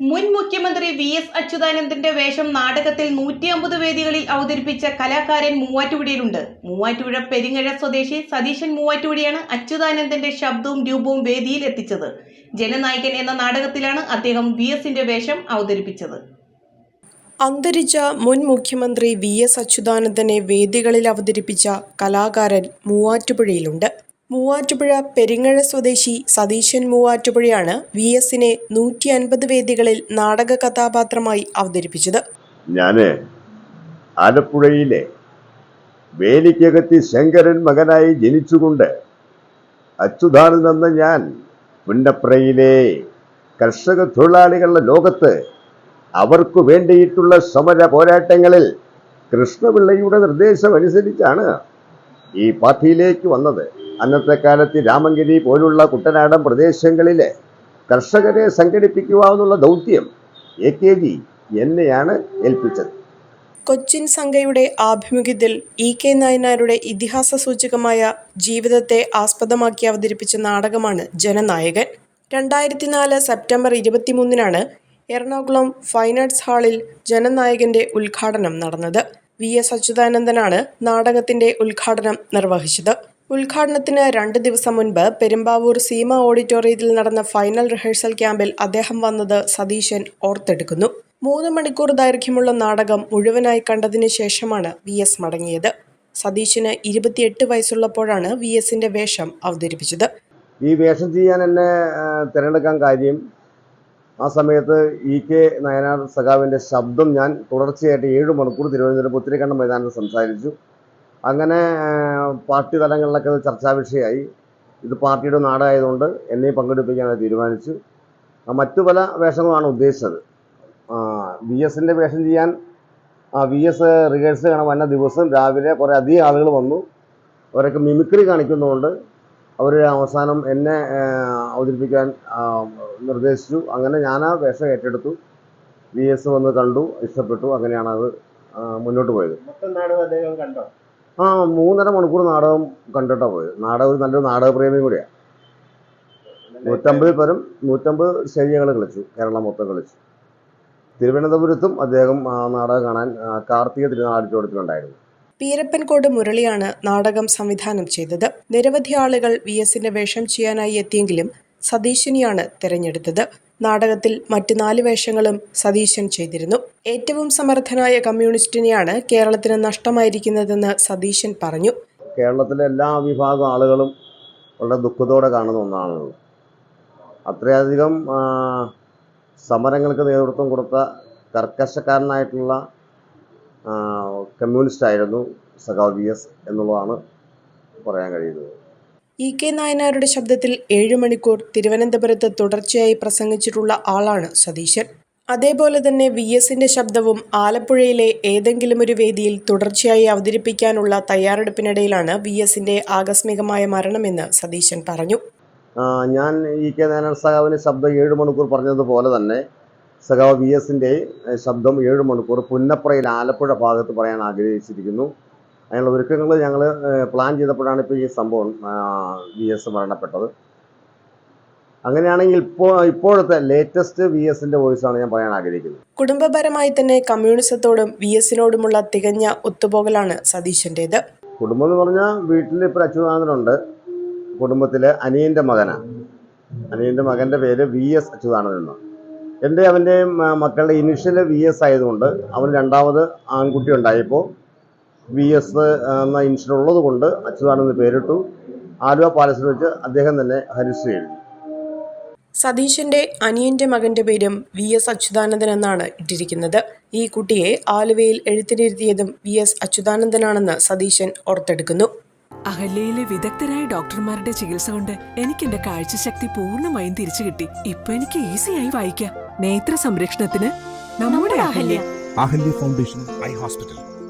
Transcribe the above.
മുൻ മുഖ്യമന്ത്രി V S അച്യുതാനന്ദന്റെ വേഷം നാടകത്തിൽ നൂറ്റി അമ്പത് വേദികളിൽ അവതരിപ്പിച്ച കലാകാരൻ മൂവാറ്റുപുഴയിലുണ്ട്. മൂവാറ്റുപുഴ പെരിങ്ങഴ സ്വദേശി സതീശൻ മൂവാറ്റുപുഴയാണ് അച്യുതാനന്ദന്റെ ശബ്ദവും രൂപവും വേദിയിൽ എത്തിച്ചത്. ജനനായകൻ എന്ന നാടകത്തിലാണ് അദ്ദേഹം വി എസിന്റെ വേഷം അവതരിപ്പിച്ചത്. അന്തരിച്ച മുൻ മുഖ്യമന്ത്രി വി എസ് അച്യുതാനന്ദനെ വേദികളിൽ അവതരിപ്പിച്ച കലാകാരൻ മൂവാറ്റുപുഴയിലുണ്ട്. മൂവാറ്റുപുഴ പെരിങ്ങഴ സ്വദേശി സതീശൻ മൂവാറ്റുപുഴയാണ് വി എസിനെ നൂറ്റി അൻപത് വേദികളിൽ നാടക കഥാപാത്രമായി അവതരിപ്പിച്ചത്. ഞാൻ ആലപ്പുഴയിലെ വേലിക്കകത്തി ശങ്കരൻ മകനായി ജനിച്ചുകൊണ്ട് അച്യുതാനന്ദൻ എന്ന ഞാൻ പുന്നപ്രയിലെ കർഷക തൊഴിലാളികളുടെ ലോകത്ത് അവർക്ക് വേണ്ടിയിട്ടുള്ള സമര പോരാട്ടങ്ങളിൽ കൃഷ്ണപിള്ളയുടെ നിർദ്ദേശം അനുസരിച്ചാണ് ഈ പാർട്ടിയിലേക്ക് വന്നത്. അന്നത്തെ കാലത്ത് രാമങ്കിരി പോലുള്ള കുട്ടനാടൻ പ്രദേശങ്ങളിലെ കർഷകരെ സംഘടിപ്പിക്കുക എന്നുള്ള ദൗത്യം എ കെ ജി എന്നെയാണ് ഏൽപ്പിച്ചത്. കൊച്ചിൻ സംഘയുടെ ആഭിമുഖ്യത്തിൽ ഇ കെ നായനാരുടെ ഇതിഹാസ സൂചകമായ ജീവിതത്തെ ആസ്പദമാക്കി അവതരിപ്പിച്ച നാടകമാണ് ജനനായകൻ. രണ്ടായിരത്തി നാല് സെപ്റ്റംബർ ഇരുപത്തിമൂന്നിനാണ് എറണാകുളം ഫൈൻ ആർട്സ് ഹാളിൽ ജനനായകന്റെ ഉദ്ഘാടനം നടന്നത്. വി എസ് അച്യുതാനന്ദനാണ് നാടകത്തിന്റെ ഉദ്ഘാടനം നിർവഹിച്ചത്. ഉദ്ഘാടനത്തിന് രണ്ട് ദിവസം മുൻപ് പെരുമ്പാവൂർ സീമ ഓഡിറ്റോറിയത്തിൽ നടന്ന ഫൈനൽ റിഹേഴ്സൽ ക്യാമ്പിൽ അദ്ദേഹം വന്നത് സതീശൻ ഓർത്തെടുക്കുന്നു. മൂന്ന് മണിക്കൂർ ദൈർഘ്യമുള്ള നാടകം മുഴുവനായി കണ്ടതിന് ശേഷമാണ് വി എസ് മടങ്ങിയത്. സതീശന് ഇരുപത്തിയെട്ട് വയസ്സുള്ളപ്പോഴാണ് വി എസിന്റെ വേഷം അവതരിപ്പിച്ചത്. ഈ വേഷം ചെയ്യാൻ എന്നെ തിരഞ്ഞെടുക്കാൻ കാര്യം ആ സമയത്ത് ഇ കെ നയനാർ സഖാവിന്റെ ശബ്ദം ഞാൻ തുടർച്ചയായിട്ട് ഏഴ് മണിക്കൂർ തിരുവനന്തപുരം പുത്തിരിക്കണ്ടം മൈതാനത്ത് സംസാരിച്ചു. അങ്ങനെ പാർട്ടി തലങ്ങളിലൊക്കെ അത് ചർച്ചാ വിഷയമായി ഇത് പാർട്ടിയുടെ നാടായതുകൊണ്ട് എന്നെ പങ്കെടുപ്പിക്കാനായി തീരുമാനിച്ചു. മറ്റു പല വേഷങ്ങളാണ് ഉദ്ദേശിച്ചത്. വി എസിന്റെ വേഷം ചെയ്യാൻ വി എസ് റിഹേഴ്സൽ കാണാൻ വന്ന ദിവസം രാവിലെ കുറേ അധികം ആളുകൾ വന്നു. അവരൊക്കെ മിമിക്രി കാണിക്കുന്നതുകൊണ്ട് അവർ അവസാനം എന്നെ അവതരിപ്പിക്കാൻ നിർദ്ദേശിച്ചു. അങ്ങനെ ഞാൻ ആ വേഷം ഏറ്റെടുത്തു. വി എസ് വന്ന് കണ്ടു ഇഷ്ടപ്പെട്ടു. അങ്ങനെയാണ് അത് മുന്നോട്ട് പോയത്. മൊത്തം നാടും അദ്ദേഹം കണ്ടോ? ആ മൂന്നര മണിക്കൂർ നാടകം കണ്ടിട്ടാണ് പോയത്. നാടകം ഒരു നല്ലൊരു നാടകപ്രേമി കൂടിയാണ് നൂറ്റമ്പതിൽ പരം നൂറ്റമ്പത് സ്റ്റേജുകൾ കളിച്ചു. കേരളം മൊത്തം കളിച്ചു. തിരുവനന്തപുരത്തും അദ്ദേഹം നാടകം കാണാൻ കാർത്തിക തിരുനാളിച്ചോടത്തിലുണ്ടായിരുന്നു പീരപ്പൻകോട് മുരളിയാണ് നാടകം സംവിധാനം ചെയ്തത്. നിരവധി ആളുകൾ വി എസിന്റെ വേഷം ചെയ്യാനായി എത്തിയെങ്കിലും സതീശനെയാണ് തിരഞ്ഞെടുത്തത്. നാടകത്തിൽ മറ്റു നാല് വേഷങ്ങളും സതീശൻ ചെയ്തിരുന്നു. ഏറ്റവും സമർത്ഥനായ കമ്മ്യൂണിസ്റ്റിനെയാണ് കേരളത്തിന് നഷ്ടമായിരിക്കുന്നതെന്ന് സതീശൻ പറഞ്ഞു. കേരളത്തിലെ എല്ലാ വിഭാഗം ആളുകളും വളരെ ദുഃഖത്തോടെ കാണുന്ന ഒന്നാണ് അത്രയധികം സമരങ്ങൾക്ക് നേതൃത്വം കൊടുത്ത കർക്കശക്കാരനായിട്ടുള്ള കമ്മ്യൂണിസ്റ്റ് ആയിരുന്നു സഖാവ് വി എസ് എന്നുള്ളതാണ് പറയാൻ കഴിയുന്നത്. ഇ കെ നായനാരുടെ ശബ്ദത്തിൽ ഏഴു മണിക്കൂർ തിരുവനന്തപുരത്ത് തുടർച്ചയായി പ്രസംഗിച്ചിട്ടുള്ള ആളാണ് സതീശൻ. അതേപോലെ തന്നെ വി എസിന്റെ ശബ്ദവും ആലപ്പുഴയിലെ ഏതെങ്കിലും ഒരു വേദിയിൽ തുടർച്ചയായി അവതരിപ്പിക്കാനുള്ള തയ്യാറെടുപ്പിനിടയിലാണ് വി എസിന്റെ ആകസ്മികമായ മരണമെന്ന് സതീശൻ പറഞ്ഞു. ഞാൻ ഇ കെ നായനാർ സഖാവിന്റെ ശബ്ദം ഏഴ് മണിക്കൂർ പറഞ്ഞതുപോലെ തന്നെ സഖാവ് വി എസിന്റെ ശബ്ദം ഏഴ് മണിക്കൂർ പുന്നപ്രയിൽ ആലപ്പുഴ ഭാഗത്ത് പറയാൻ ആഗ്രഹിച്ചിരിക്കുന്നു. അതിനുള്ള ഒരുക്കങ്ങൾ ഞങ്ങൾ പ്ലാൻ ചെയ്തപ്പോഴാണ് ഇപ്പോൾ ഈ സംഭവം വി എസ് മരണപ്പെട്ടത്. അങ്ങനെയാണെങ്കിൽ ഇപ്പോൾ ഇപ്പോഴത്തെ ലേറ്റസ്റ്റ് വി വോയിസ് ആണ് ഞാൻ പറയാൻ ആഗ്രഹിക്കുന്നത്. കുടുംബപരമായി തന്നെ കമ്മ്യൂണിസത്തോടും വി എസിനോടുമുള്ള തികഞ്ഞ ഒത്തുപോകലാണ് സതീശന്റേത്. കുടുംബം എന്ന് പറഞ്ഞാൽ വീട്ടിൽ ഇപ്പോൾ അച്യുതാനന്ദനുണ്ട്. കുടുംബത്തിലെ അനിയന്റെ മകനാണ്. അനിയന്റെ മകന്റെ പേര് വി എസ് അച്യുതാനന്ദൻ എന്നാണ്. എന്റെ അവന്റെയും മക്കളുടെ ഇനിഷ്യൽ വി എസ് ആയതുകൊണ്ട് അവൻ രണ്ടാമത് ആൺകുട്ടി ഉണ്ടായപ്പോൾ വി എസ് എന്ന ഇൻഷൻ ഉള്ളത് കൊണ്ട് അച്യുതാനന്ദ് പേരിട്ടു. ആലുവ പാലസിൽ വെച്ച് അദ്ദേഹം തന്നെ ഹരിശ്രീ ചെയ്തു സതീശന്റെ അനിയന്റെ മകന്റെ പേരും വി എസ് അച്യുതാനന്ദൻ എന്നാണ് ഇട്ടിരിക്കുന്നത്. ഈ കുട്ടിയെ ആലുവയിൽ എഴുത്തിനിരുത്തിയതും വി എസ് അച്യുതാനന്ദനാണെന്ന് സതീശൻ ഓർത്തെടുക്കുന്നു. അഹല്യയിലെ വിദഗ്ധരായ ഡോക്ടർമാരുടെ ചികിത്സ കൊണ്ട് എനിക്ക് എന്റെ കാഴ്ചശക്തി പൂർണമായും തിരിച്ചു കിട്ടി. ഇപ്പൊ എനിക്ക് ഈസിയായി വായിക്കാം. നേത്ര സംരക്ഷണത്തിന് നമ്മുടെ Ahalya. Ahalya foundation eye hospital.